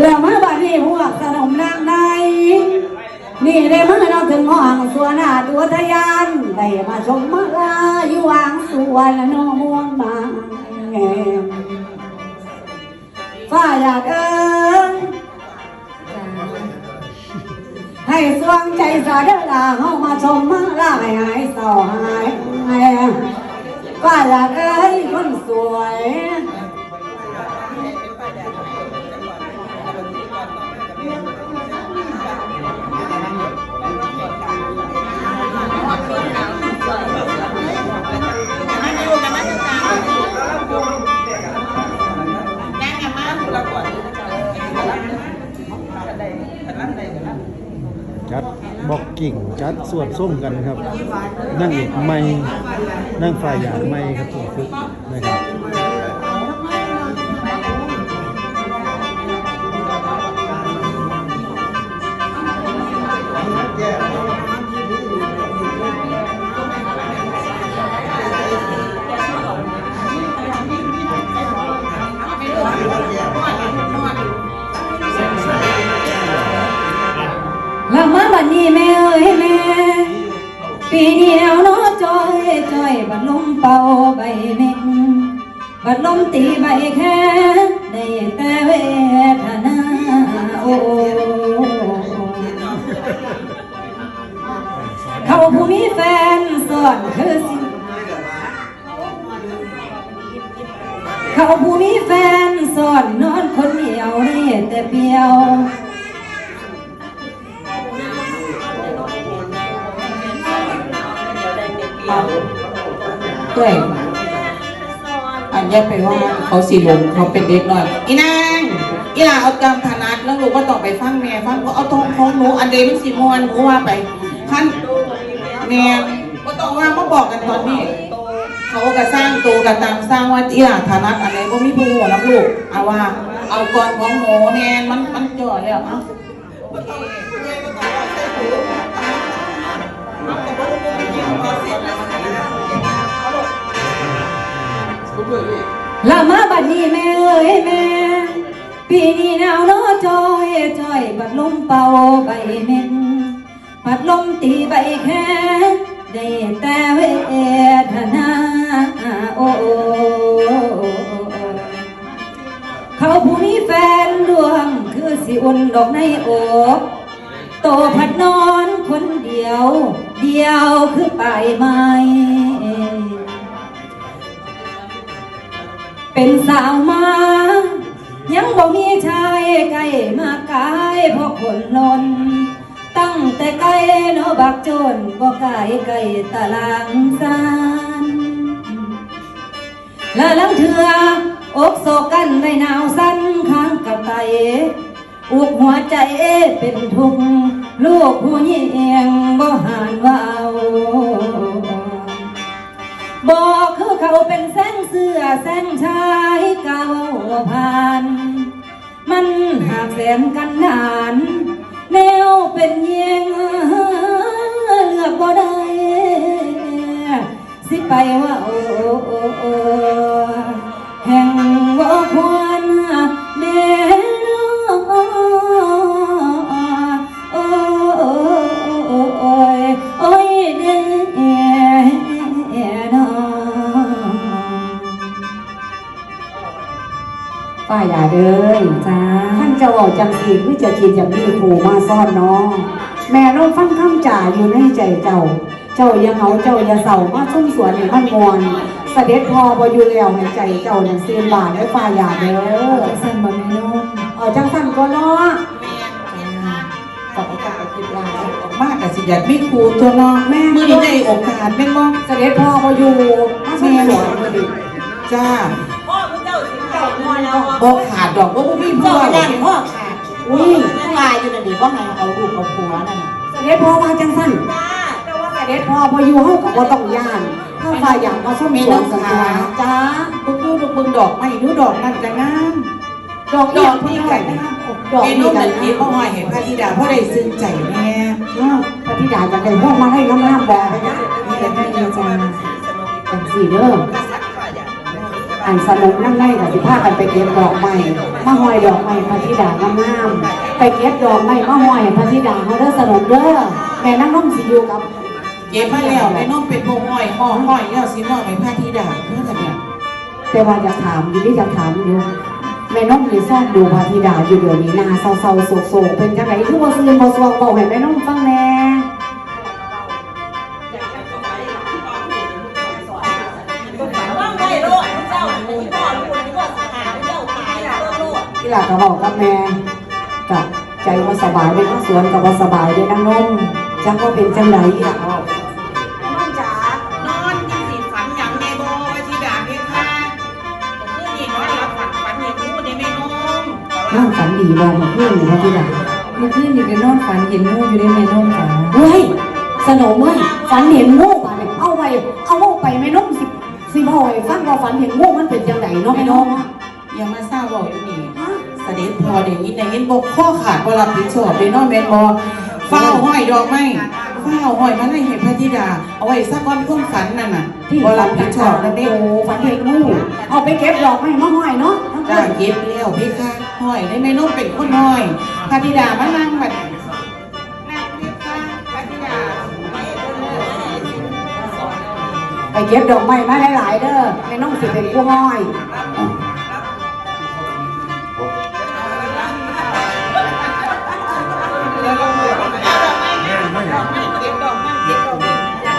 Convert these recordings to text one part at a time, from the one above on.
แล้วมาบัดนี้พวกสนมนางใน นี่ได้มาเราถึงห้องสวนอาตัวทยานได้มาชมมาลาอยู่วางสวนละน้องม่วงมาฝ้าอยากเอิญให้สวงใจสาเดลาเฮามาชมมาลาให้หายเศร้าหายฝ้าอยากเอิญคนสวย จัดบอกกิ่งจัดส่วนส้มกันครับนั่งเอกไม่นั่งฝ่ายอย่างไม่ครับผม แม่เอ้ยแม่ ปีเดียวนาะจอยจอยบัดลมเป่าใบเม่งบัดลมตีใบแค่ได้แต่เวทนาโอ้เขาผู้มีแฟนสอนคือสิเขาผู้มีแฟนสอนนอนคนเดียวได้แต่เปียว ด้วยอันแยกไปว่าเขาสีหลงเขาเป็นเด็กน้อยอีนางอีหลาเอากำถนัดแล้วลูกก็ต้องไปฟังแม่ฟังก็เอาทองของหนูอันเดมันสีมวนหนูว่าไปขั้นแม่ก็ต้องว่ามาบอกกันตอนนี้ เขาก็สร้างตัวกันตามสร้างว่าอีหลาถนัดอะไรก็มีผู้หัวน้ำลูกเอาว่าเอาก่อนของหนูแนนมันมันจ่อแล้วเอ้า บัดนี้แม่เอ้ยแม่ ปีนี้หนาวเนาะจอยจอยบัดลมเป่าใบเม่นบัดลมตีใบแค่ได้แต่เวทนาโอ้เขาผู้มีแฟนดวงคือสิอุ่นดอกในอกโตพัดนอนคนเดียว เดียวคือไปไม้ เป็นสาวมา ยังบ่มีชายใกล้มากายเพราะคนลน ตั้งแต่ไกลเนาะบักโจนบ่ไกลไกลตารางซานและลังเถืออกโศกันไม่หนาวสั้นข้างกับไตอุกหัวใจเป็นทุกข์ลูกผู้หญิงบ่หานว่าเอาบอก เขาเป็นแสงเสื้อแสงชายเก่าผ่าน มันหากแสนกันดานแนวเป็นเยียงเลือกบ่ได้ สิไปว่าโอ้โอโอแห่งว่าควา จ้าออกจังสีคือจะคิดอย่างนี้ครูมาซ่อนน้องแม่เราฟังคำจ่าอยู่ในใจเจ้า เจ้าอย่าเหงาเจ้าอย่าเศร้ามาชุ่มสวนให้มันมวนเสด็จพอบ่อยู่แล้วให้ใจเจ้านั่นเสียนบาทได้ป้าอย่าเด้อสั้นบ่แม่น้องเออจังสั้นก็เนาะขอบโอกาสคิดลาออกมากกับสิอยากมีครูตัวเน้องแม่เมื่อนี้ได้โอกาสแม่นบ่เสด็จพ่อบ่อยู่มาชุ่มสวนพอดีจ้าพ่อพระเจ้า บ่ขาดดอกบ่บ่มีพ่เจ้าอดันพ่อขาดอุ้ยทั้งลายอยู่นั่นดิว่าไงเอาลูกเอาผัวนั่นน่ะเสด็จพ่อว่าจังสั้นจ้าแต่ว่าเสด็จพ่อบ่อยู่เฮาก็บ่ต้องย่านถ้าฝ่ายอยากมาชุ่มมีสวนน้ำสันขาตัวจ้าลูกลูกเบิ่งดอกไม้ดูดอกนั่นก็งามดอกดดออกกนี่นี่กักันนนะดอกเมนี่นูกันั้นนที่พ่อหอยเห็นพระธิดาพ่อได้ซึ้งใจแม่อ้าวพระธิดาจะได้พวกมาให้น้ำๆบอกนี่กันได้เลยจ้าจังสี่เด้อ อันสนุกนั่งได้กับสิพากันไปเก็บดอกไม้มาห้อยดอกไม้พระธิดางามๆไปเก็บดอกไม้มาห้อยพระธิดาเขาเด้อสนุกเด้อแม่นั่งน้องสิอยู่กับเก็บมาแล้วแม่น้องเป็นพวงห้อยห่อห้อยแล้วสิห่อเป็นผ้าที่ด่างเพื่อจะเนี่ยแต่ว่าอยากถามอยู่นี่อยากถามอยู่แม่น้องมีซ่อนดูพระธิดาอยู่เดี๋ยวนี้นาเศร้าๆโศกๆเป็นจังไดทุกบ่ซื่นบ่สวงบอกให้แม่น้องฟังแน่ ลดที่หลักก็บอกกับแม่กับใจว่าสบายเลยก็สวนกับว่าสบายเลยนั่งนมจักว่าเป็นจังไดอีหลักบอกน้องจ๋านอนกินสีฝันอย่างแม่บอกว่าที่ด่างเพคะผมเมื่อนี่นอนรับฝันฝันอย่างนู้นในแม่น้องนั่งฝันดีบอมาเพื่อนหรือว่าที่หลักเมื่อคืนนี่ก็นอนฝันเห็นงูอยู่ในแม่น้องจ๋าเฮ้ยสนมเว้ยฝันเห็นงูป่ะเนี่ยเอาไปเอางูไปไม่น้องสิสิบ่อยฟังว่าฝันเห็นงูมันเป็นจัง ไดเนาะไม่น้องเนาะอย่ามาทราบบอกอยู่นี่เสด็จพอเดี๋ยวนี้ในยินบอกข้อขาดว่ารับผิดชอบเลยเน้องแม่นบอเฝ้าห้อยดอกไม้เฝ้าห้อยมาให้เห็นพระธิดา เอาไว้สักก้อนพุ่มฝันนั่นน่ะที่ว่าฝัรันบผิผิดดชชออบบแล้แล้ววเด็เด็กกฝันเห็นงูเอาไปเก็บดอกไม้มาห้อยเนาะจ้าเย็บเลี้ยวพี่ค่ะห้อยได้แม่น้องเป็นคนห้อยพระธิดามานั่งแบบ ไปเก็บดอกไม้มาหลายๆเด้อไม่น้องสิเป็นผู้ห้อย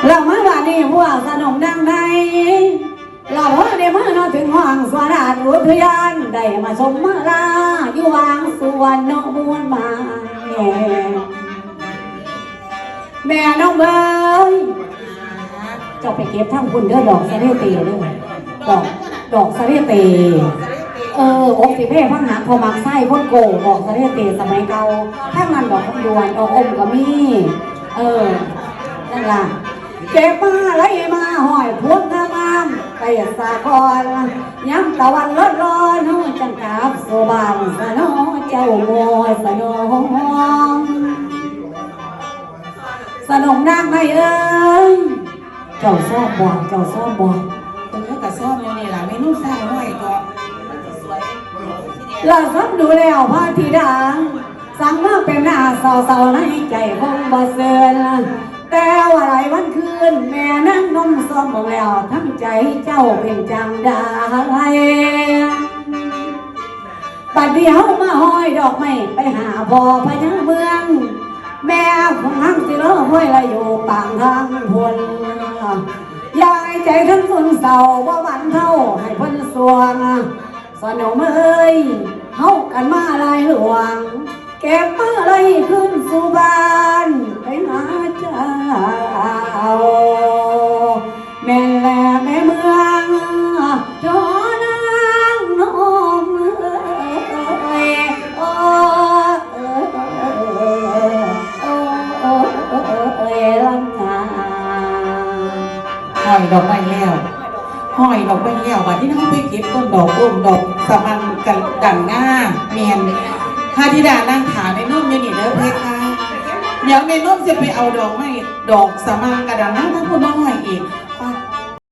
เรามาว่านนี่พวกสนมดังใดเราเฮได้มาเนอนถึงห้องสวราชอุทยานได้มาชมมาลาอยู่วางสุวรรณมวลมาแห่แม่น้องเบย จ้าไปเก็บทั้งคุณเด้อดอกสะเรเตเด้อดอกดอกสะเรเต เอออกสิเพ่พังหางพอมักไส้พ่นโกดอกสะเรเตสมัยเก่าถ้ามันดอกคำดวนดอกอมก็มี เออนั่นล่ะเก็บมาไหลมาหอยพวงงามไปสาครย้ำตะวันลดร้อนเฮาจังกาบโซบานสนอเจ้าโมยสนองสนมนางไม่เอ้ย จ้าซอบบ่เจ้าซอบบ่ตรงนี้กับซ่อมอยู่นี่ล่ะไม่นุ่งสายห้อยก็ลาซับดูแล้วพาธิดาสั่งมาเป็นหน้าเศร้าๆในใจคงบ่เสื่อนแต่ว่าหลายวันคืน แม่นั่งนมซ้อมบอกแล้วทั้งใจเจ้าเป็นจังได้ปัดเดียวมาห้อยดอกไม้ไปหาพ่อพญาเมือง แม่ของหังสิเลอห้อยละอยู่ วันเศร้าว่าวันเท่าให้พันสวงสนมเอ้ยเฮากันมาลายหลวงเก็บมาเลยขึ้นสู่บ้านไปหาเจ้า ดอกไม้แล้วห้อยดอกไม้แล้ววันที่น้องไปเก็บต้นดอกร่มดอกสะมันกันดังหน้าเมียนข้าธิดานั่งขาในนุ่มยู่นี่เด้อเพคะเดี๋ยวในนุ่มจะไปเอาดอกไม้ดอกสะมันกระดังหน้าทั้งพูดมาห้อยอีก